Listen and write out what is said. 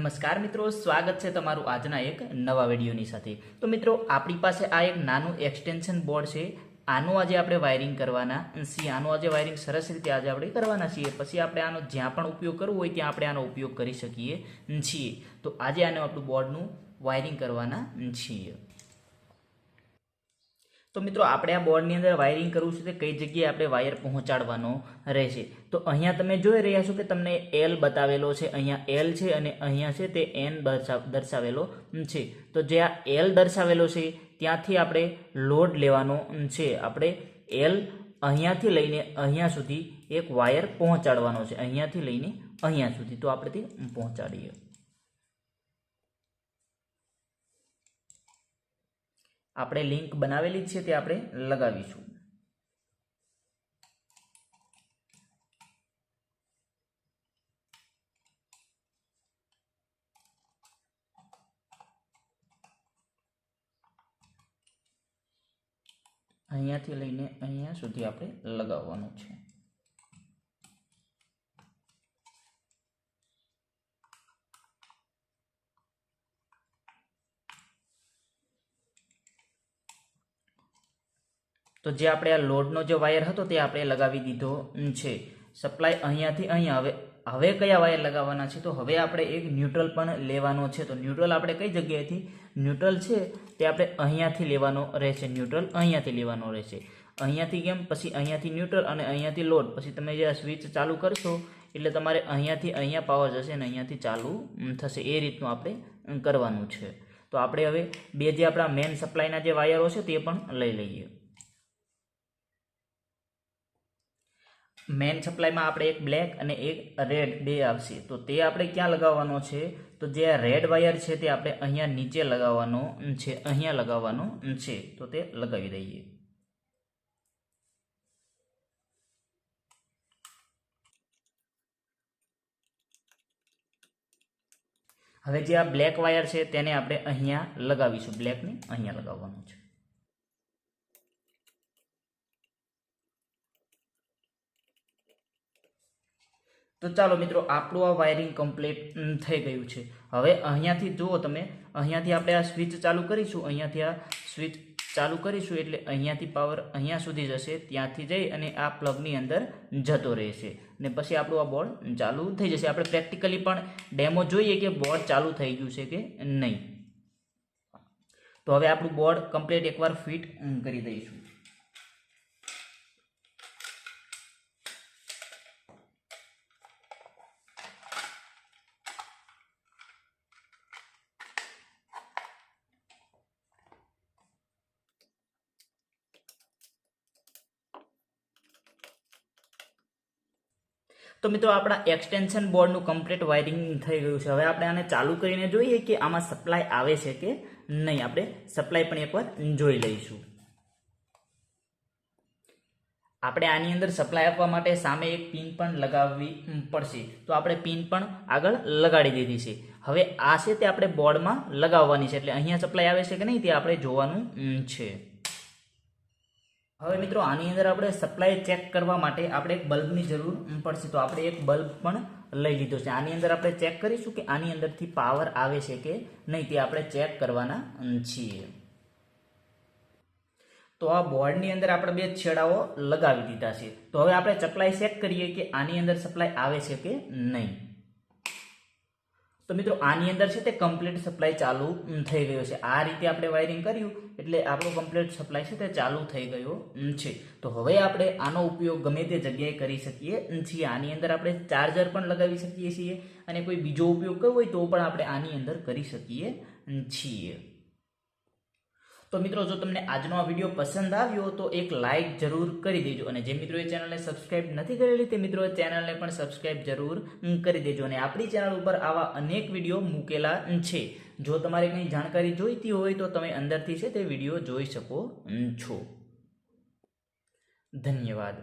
નમસ્કાર મિત્રો, સ્વાગત છે તમારું આજના એક નવા વિડીયોની સાથે. તો મિત્રો, આપણી પાસે આ એક નાનું એક્સટેન્શન બોર્ડ છે. આનું આજે આપણે વાયરિંગ કરવાના છીએ. આનું આજે વાયરિંગ સરસ રીતે આજે આપણે કરવાના છીએ. પછી આપણે આનો જ્યાં પણ ઉપયોગ કરવો હોય ત્યાં આપણે આનો ઉપયોગ કરી શકીએ છીએ. તો આજે આને આપણું બોર્ડનું વાયરિંગ કરવાના છીએ. તો મિત્રો, આપણે આ બોર્ડની અંદર વાયરિંગ કરવું છે તે કઈ જગ્યાએ આપણે વાયર પહોંચાડવાનો રહેશે? તો અહીંયા તમે જોઈ રહ્યા છો કે તમને એલ બતાવેલો છે, અહીંયા એલ છે અને અહીંયા છે તે એન દર્શાવેલો છે. તો જે આ એલ દર્શાવેલો છે, ત્યાંથી આપણે લોડ લેવાનો છે. આપણે એલ અહીંયાથી લઈને અહીંયા સુધી એક વાયર પહોંચાડવાનો છે. અહીંયાથી લઈને અહીંયા સુધી. તો આપણે તે પહોંચાડીએ. આપણે લિંક બનાવેલી છે તે આપણે લગાવીશું. અહીંયાથી લઈને અહીંયા સુધી આપણે લગાવવાનું છે. તો જે આપણે આ લોડનો જે વાયર હતો તે આપણે લગાવી દીધો છે. સપ્લાય અહીંયાથી અહીંયા. હવે હવે કયા વાયર લગાવવાના છે? તો હવે આપણે એક ન્યુટ્રલ પણ લેવાનો છે. તો ન્યુટ્રલ આપણે કઈ જગ્યાએથી? ન્યુટ્રલ છે તે આપણે અહીંયાથી લેવાનો રહેશે. ન્યુટ્રલ અહીંયાથી લેવાનો રહેશે. અહીંયાથી કેમ? પછી અહીંયાથી ન્યુટ્રલ અને અહીંયાથી લોડ. પછી તમે જે સ્વિચ ચાલુ કરશો, એટલે તમારે અહીંયાથી અહીંયા પાવર જશે અને અહીંયાથી ચાલુ થશે. એ રીતનું આપણે કરવાનું છે. તો આપણે હવે બે જે આપણા મેન સપ્લાયના જે વાયરો છે તે પણ લઈ લઈએ. મેન સપ્લાયમાં આપણે એક બ્લેક અને એક રેડ બે આવશે. તો તે આપણે ક્યાં લગાવવાનો છે? તો જે આ રેડ વાયર છે તે આપણે અહીંયા નીચે લગાવવાનો છે, અહીંયા લગાવવાનો છે. તો તે લગાવી દઈએ. હવે જે આ બ્લેક વાયર છે તેને આપણે અહીંયા લગાવીશું. બ્લેકને અહીંયા લગાવવાનું છે. તો ચાલો મિત્રો, આપણું આ વાયરિંગ કમ્પ્લીટ થઈ ગયું છે. હવે અહીંયાથી જુઓ તમે, અહીંયાથી આપણે આ સ્વિચ ચાલુ કરીશું, અહીંયાથી આ સ્વિચ ચાલુ કરીશું એટલે અહીંયાથી પાવર અહીંયા સુધી જશે, ત્યાંથી જઈ અને આ પ્લગની અંદર જતો રહેશે. ને પછી આપણું આ બોર્ડ ચાલુ થઈ જશે. આપણે પ્રેક્ટિકલી પણ ડેમો જોઈએ કે બોર્ડ ચાલુ થઈ ગયું છે કે નહીં. તો હવે આપણું બોર્ડ કમ્પ્લીટ એકવાર ફિટ કરી દઈશું. તો મિત્રો આપણા એક્સટેન્શન બોર્ડનું કમ્પ્લીટ વાયરિંગ થઈ ગયું છે. હવે આપણે આને ચાલુ કરીને જોઈએ કે આમાં સપ્લાય આવે છે કે નહીં. આપણે સપ્લાય પણ એકવાર જોઈ લઈશું. આપણે આની અંદર સપ્લાય આપવા માટે સામે એક પિન પણ લગાવવી પડશે. તો આપણે પિન પણ આગળ લગાડી દીધી છે. હવે આ છે તે આપણે બોર્ડમાં લગાવવાની છે. એટલે અહીંયા સપ્લાય આવે છે કે નહીં તે આપણે જોવાનું છે. હવે મિત્રો, આની અંદર આપણે સપ્લાય ચેક કરવા માટે આપણે એક બલ્બની જરૂર પડશે. તો આપણે એક બલ્બ પણ લઈ લીધો છે. આની અંદર આપણે ચેક કરીશું કે આની અંદરથી પાવર આવે છે કે નહીં તે આપણે ચેક કરવાના છીએ. તો આ બોર્ડની અંદર આપણે બે છેડાઓ લગાવી દીધા છે. તો હવે આપણે સપ્લાય ચેક કરીએ કે આની અંદર સપ્લાય આવે છે કે નહીં. તો મિત્રો, આની અંદર છે તે કમ્પ્લીટ સપ્લાય ચાલુ થઈ ગયો છે. આ રીતે આપણે વાયરિંગ કર્યું, એટલે આપણો કમ્પ્લીટ સપ્લાય છે તે ચાલુ થઈ ગયો છે. તો હવે આપણે આનો ઉપયોગ ગમે તે જગ્યાએ કરી શકીએ છીએ. આની અંદર આપણે ચાર્જર પણ લગાવી શકીએ છીએ, અને કોઈ બીજો ઉપયોગ કરવો હોય તો પણ આપણે આની અંદર કરી શકીએ છીએ. તો મિત્રો, જો તમને આજનો આ વીડિયો પસંદ આવ્યો તો એક લાઇક જરૂર કરી દેજો અને જે મિત્રોએ ચેનલને સબસ્ક્રાઇબ નથી કરેલી તે મિત્રો ચેનલને પણ સબસ્ક્રાઇબ જરૂર કરી દેજો અને આપણી ચેનલ ઉપર આવા અનેક વીડિયો મૂકેલા છે. જો તમારે કંઈ જાણકારી જોઈતી હોય તો તમે અંદરથી છે તે વીડિયો જોઈ શકો છો. ધન્યવાદ.